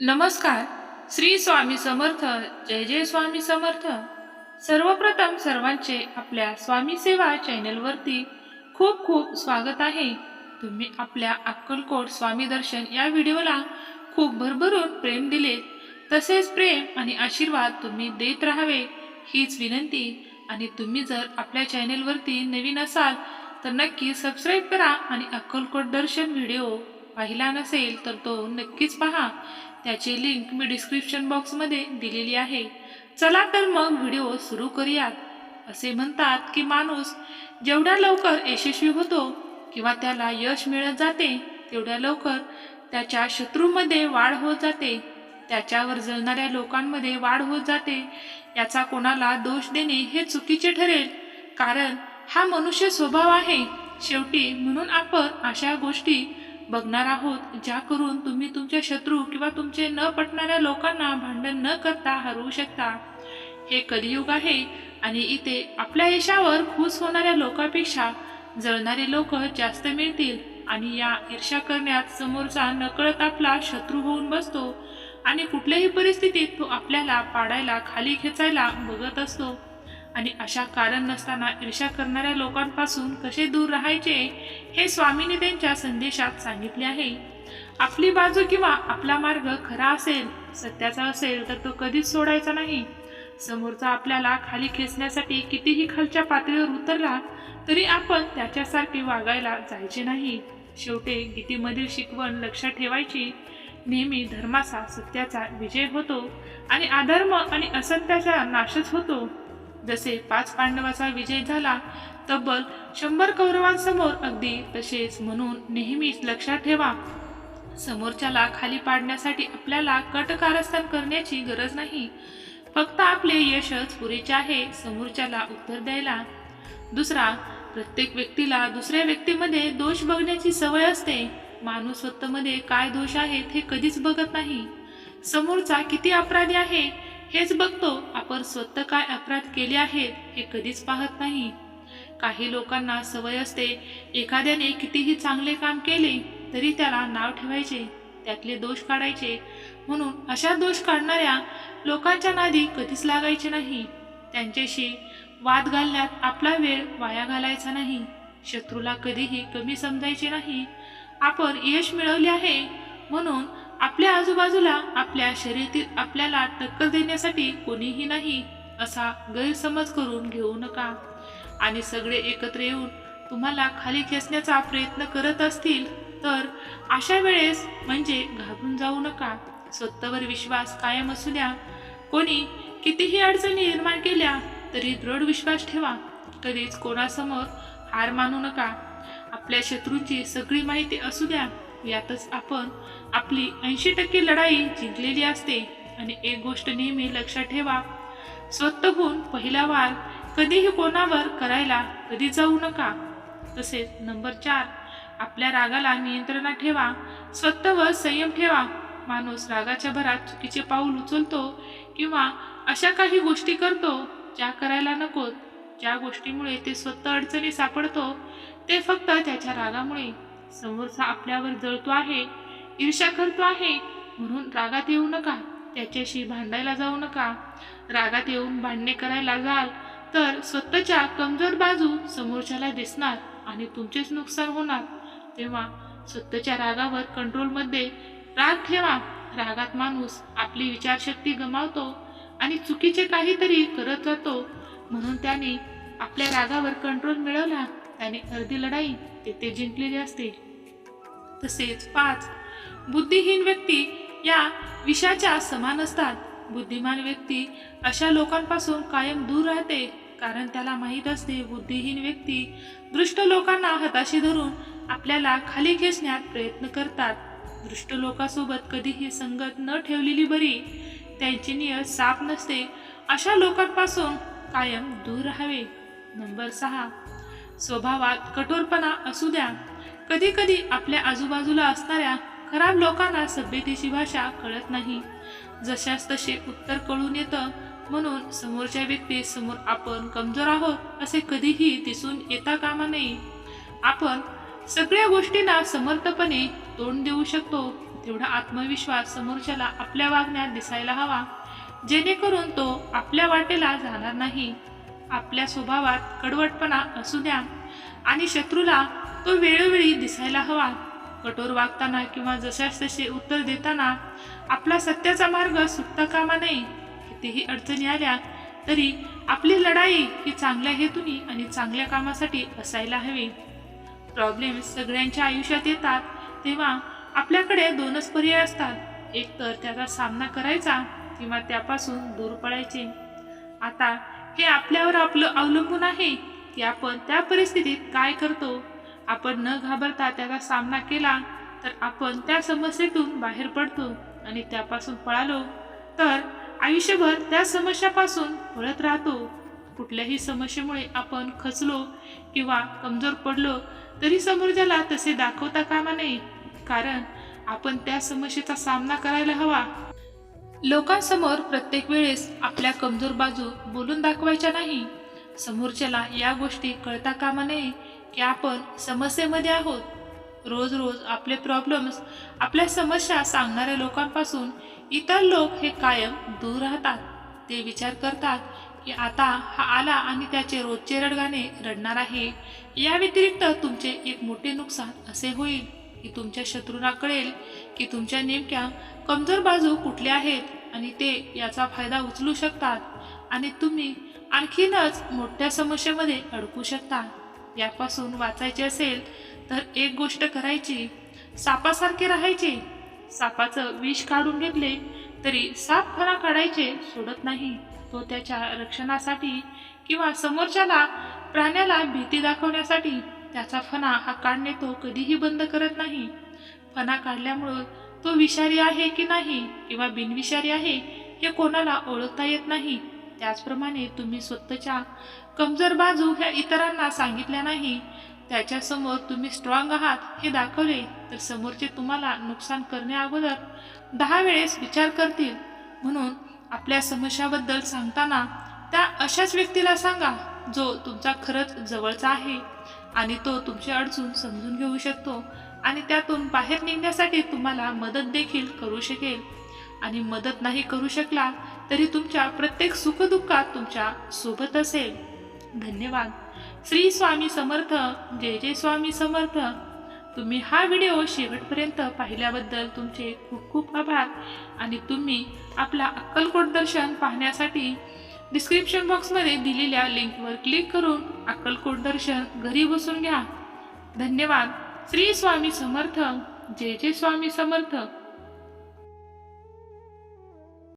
नमस्कार. श्री स्वामी समर्थ जय जय स्वामी समर्थ. सर्वप्रथम सर्वांचे आपल्या स्वामी सेवा चॅनलवरती खूप खूप स्वागत आहे. तुम्ही आपल्या अक्कलकोट स्वामी दर्शन या व्हिडिओला खूप भरभरून प्रेम दिले. तसेच प्रेम आणि आशीर्वाद तुम्ही देत राहावे हीच विनंती. आणि तुम्ही जर आपल्या चॅनलवरती नवीन असाल तर नक्की सबस्क्राईब करा आणि अक्कलकोट दर्शन व्हिडिओ पाहिला नसेल तर तो नक्कीच पहा. त्याची लिंक मी डिस्क्रिप्शन बॉक्समध्ये दिलेली आहे. चला तर मग व्हिडिओ सुरू करूयात. असे म्हणतात की माणूस जेवढ्या लवकर यशस्वी होतो किंवा त्याला यश मिळत जाते तेवढ्या लवकर त्याच्या शत्रूमध्ये वाढ होत जाते. त्याच्यावर जळणाऱ्या लोकांमध्ये वाढ होत जाते. याचा कोणाला दोष देणे हे चुकीचे ठरेल. कारण हा मनुष्य स्वभाव आहे. शेवटी म्हणून आपण अशा गोष्टी बघणार आहोत ज्या करून तुम्ही तुमचे शत्रू किंवा तुमचे न पटणाऱ्या लोकांना भांडण न करता हरवू शकता. हे कलियुग आहे आणि इथे आपल्या यशावर खुश होणाऱ्या लोकांपेक्षा जळणारे लोक जास्त मिळतील आणि या ईर्ष्या करण्यात समोरचा नकळत आपला शत्रू होऊन बसतो आणि कुठल्याही परिस्थितीत तो आपल्याला पाडायला खाली खेचायला बघत असतो. आणि अशा कारण नसताना ईर्ष्या करणाऱ्या लोकांपासून कसे दूर राहायचे हे स्वामीने त्यांच्या संदेशात सांगितले आहे. आपली बाजू किंवा आपला मार्ग खरा असेल सत्याचा असेल तर तो कधीच सोडायचा नाही. समोरचा आपल्याला खाली खेचण्यासाठी कितीही खालच्या पातळीवर उतरला तरी आपण त्याच्यासारखे वागायला जायचे नाही. शेवटी गीतेमधील शिकवण लक्षात ठेवायची नेहमी धर्माचा सत्याचा विजय होतो आणि अधर्म आणि असत्याचा नाशच होतो. जसे पाच पांडवाचा विजय झाला तब्बल शंभर कौरवांसमोर अगदी तसेच म्हणून नेहमीच लक्षात ठेवा. समोरच्याला खाली पाडण्यासाठी आपल्याला कटकारस्थान करण्याची गरज नाही. फक्त आपले यशच पुरेचे आहे समोरच्याला उत्तर द्यायला. दुसरा प्रत्येक व्यक्तीला दुसऱ्या व्यक्तीमध्ये दोष बघण्याची सवय असते. माणूस स्वतःमध्ये काय दोष आहेत हे कधीच बघत नाही. समोरचा किती अपराधी आहे हेच बघतो आपण स्वतः काय अपराध केले आहेत हे कधीच पाहत नाही. काही लोकांना सवय असते एखाद्याने कितीही चांगले काम केले तरी त्याला नाव ठेवायचे त्यातले दोष काढायचे. म्हणून अशा दोष काढणाऱ्या लोकांच्या नादी कधीच लागायचे नाही. त्यांच्याशी वाद घालण्यात आपला वेळ वाया घालायचा नाही. शत्रूला कधीही कमी समजायचे नाही. आपण यश मिळवले आहे म्हणून आपल्या आजूबाजूला आपल्या शरीरातील आपल्याला टक्कर देण्यासाठी कोणीही नाही असा गैरसमज करून घेऊ नका. आणि सगळे एकत्र येऊन तुम्हाला खाली खेचण्याचा प्रयत्न करत असतील तर अशा वेळेस म्हणजे घाबरून जाऊ नका. स्वतःवर विश्वास कायम असू द्या. कोणी कितीही अडचणी निर्माण केल्या तरी दृढ विश्वास ठेवा. कधीच कोणासमोर हार मानू नका. आपल्या शत्रूंची सगळी माहिती असू द्या. यातच आपण आपली ऐंशी टक्के लढाई जिंकलेली असते. आणि एक गोष्ट नेहमी लक्षात ठेवा स्वतःहून पहिला वार कधीही कोणावर करायला कधी जाऊ नका. तसेच नंबर चार आपल्या रागाला नियंत्रणात ठेवा स्वतःवर संयम ठेवा. माणूस रागाच्या भरात चुकीचे पाऊल उचलतो किंवा अशा काही गोष्टी करतो ज्या करायला नकोत ज्या गोष्टीमुळे ते स्वतः अडचणी सापडतो ते फक्त त्याच्या रागामुळे. समोरचा आपल्यावर जळतो आहे ईर्ष्या करतो आहे म्हणून रागात येऊ नका त्याच्याशी भांडायला जाऊ नका. रागात येऊन भांडणे करायला जाल तर स्वतःच्या कमजोर बाजू समोरच्याला दिसणार आणि तुमचेच नुकसान होणार. तेव्हा स्वतःच्या रागावर कंट्रोलमध्ये राग ठेवा. रागात माणूस आपली विचारशक्ती गमावतो आणि चुकीचे काहीतरी करत जातो. म्हणून त्याने आपल्या रागावर कंट्रोल मिळवला. त्याने अर्धी लढाई तेथे जिंकलेली असते. तसेच पाच बुद्धिहीन व्यक्ती या विषाच्या समान असतात. बुद्धिमान व्यक्ती अशा लोकांपासून कायम दूर राहते कारण त्याला माहीत असते बुद्धिहीन व्यक्ती दृष्ट लोकांना हाताशी धरून आपल्याला खाली खेचण्यात प्रयत्न करतात. दृष्ट लोकांसोबत कधीही संगत न ठेवलेली बरी त्यांची नियत साफ नसते अशा लोकांपासून कायम दूर राहावे. नंबर सहा. स्वभावात कठोरपणा असू द्या. कधी कधी आपल्या आजूबाजूला असणाऱ्या खराब लोकांना सभ्यतेची भाषा कळत नाही. जशास तसे उत्तर कळून येतं. म्हणून समोरच्या व्यक्ती समोर आपण कमजोर आहोत असे कधीही दिसून येता कामा नये. आपण सगळ्या गोष्टींना समर्थपणे तोंड देऊ शकतो. तेवढा आत्मविश्वास समोरच्याला आपल्या वागण्यात दिसायला हवा. जेणेकरून तो आपल्या वाटेला जाणार नाही. आपल्या स्वभावात कडवटपणा असू द्या. आणि शत्रूला तो वेळोवेळी दिसायला हवा. कठोर वागताना किंवा जशास तसे उत्तर देताना आपला सत्याचा मार्ग सुटता कामा नये. कितीही अडचणी आल्या तरी आपली लढाई ही चांगल्या हेतूनी आणि चांगल्या कामासाठी असायला हवी. प्रॉब्लेम सगळ्यांच्या आयुष्यात येतात तेव्हा आपल्याकडे दोनच पर्याय असतात. एक तर त्याचा सामना करायचा किंवा त्यापासून दूर पळायचे. आता हे आपल्यावर आपलं अवलंबून आहे की आपण त्या परिस्थितीत काय करतो? आपण न घाबरता त्याचा सामना केला तर आपण त्या समस्येतून बाहेर पडतो आणि त्यापासून पळालो. तर आयुष्यभर त्या समस्यापासून पळत राहतो. कुठल्याही समस्येमुळे आपण खचलो किंवा कमजोर पडलो तरी समोरच्याला तसे दाखवता कामा नये. कारण आपण त्या समस्येचा सामना करायला हवा. लोकांसमोर प्रत्येक वेळेस आपल्या कमजोर बाजू बोलून दाखवायच्या नाही. समोरच्याला या गोष्टी कळता कामा नये. की आपण समस्येमध्ये आहोत. रोज रोज आपले प्रॉब्लेम्स आपल्या समस्या सांगणाऱ्या लोकांपासून इतर लोक हे कायम दूर राहतात. ते विचार करतात की आता हा आला आणि त्याचे रोजचे रडगाणे रडणार आहे. या व्यतिरिक्त तुमचे एक मोठे नुकसान असे होईल की तुमच्या शत्रूंना कळेल की तुमच्या नेमक्या कमजोर बाजू कुठल्या आहेत आणि ते याचा फायदा उचलू शकतात आणि तुम्ही आणखीनच मोठ्या समस्येमध्ये अडकू शकता यापासून वाचायचे असेल तर एक गोष्ट करायची. सापासारखे राहायचे. सापाचं विष काढून घेतले तरी साप फणा काढायचे सोडत नाही. तो त्याच्या रक्षणासाठी किंवा समोरच्याला प्राण्याला भीती दाखवण्यासाठी त्याचा फणा हा काढणे तो कधीही बंद करत नाही. फणा काढल्यामुळं तो विषारी आहे की नाही किंवा बिनविषारी आहे हे कोणाला ओळखता येत नाही. त्याचप्रमाणे तुम्ही स्वतःच्या कमजोर बाजू ह्या इतरांना सांगितल्या नाही त्याच्यासमोर तुम्ही स्ट्रॉंग आहात हे दाखवले तर समोरचे तुम्हाला नुकसान करण्या अगोदर दहा वेळेस विचार करतील. म्हणून आपल्या समस्याबद्दल सांगताना त्या अशाच व्यक्तीला सांगा जो तुमचा खरंच जवळचा आहे आणि तो तुमची अडचण समजून घेऊ शकतो आणि त्यातून बाहेर निघण्यासाठी तुम्हाला मदत देखील करू शकेल. आणि मदत नाही करू शकला तरी तुमच्या प्रत्येक सुखदुःखात तुमच्यासोबत असेल. धन्यवाद. श्री स्वामी समर्थ जय जय स्वामी समर्थ. तुम्ही हा व्हिडिओ शेवटपर्यंत पाहिल्याबद्दल तुमचे खूप खूप आभार. आणि तुम्ही आपला अक्कलकोट दर्शन पाहण्यासाठी डिस्क्रिप्शन बॉक्समध्ये दिलेल्या लिंकवर क्लिक करून अक्कलकोट दर्शन घरी बसून घ्या. धन्यवाद. श्री स्वामी समर्थ जय जय स्वामी समर्थ.